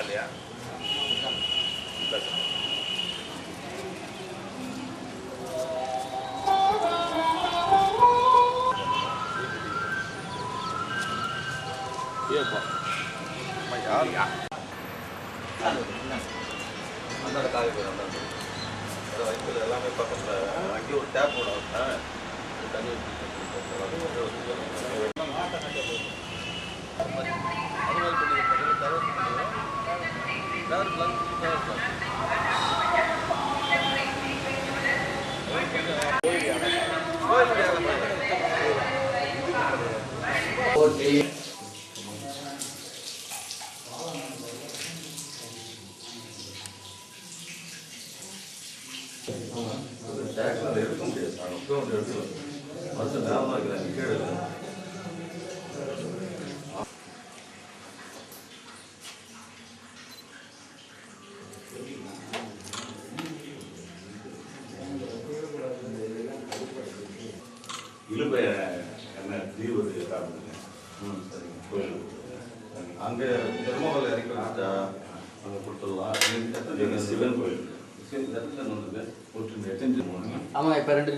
இல்லையா சரி. ஏப்பா அம்மா யாருயா அந்தாண்ட காய் போய் அந்தாண்ட அதை எல்லாமே பக்கத்தில் ஒரு டேப் போட தண்ணி போட்டி டேக்ஸ் அதை எடுக்க முடியாது சார் அப்போ வந்து எடுக்கலாம் மனசு நேரமாக இருக்கிறாங்க கீழே இழுப்பை என்ன தீவு காட்டுங்க ம் சரிங்க கோயில் அங்கே திருமகள் இறக்கி வச்சுட்டா அங்கே கொடுத்துடலாம். சிவன் கோயில். ஒன்று எத்தனை ஆமாம் இப்போ ரெண்டு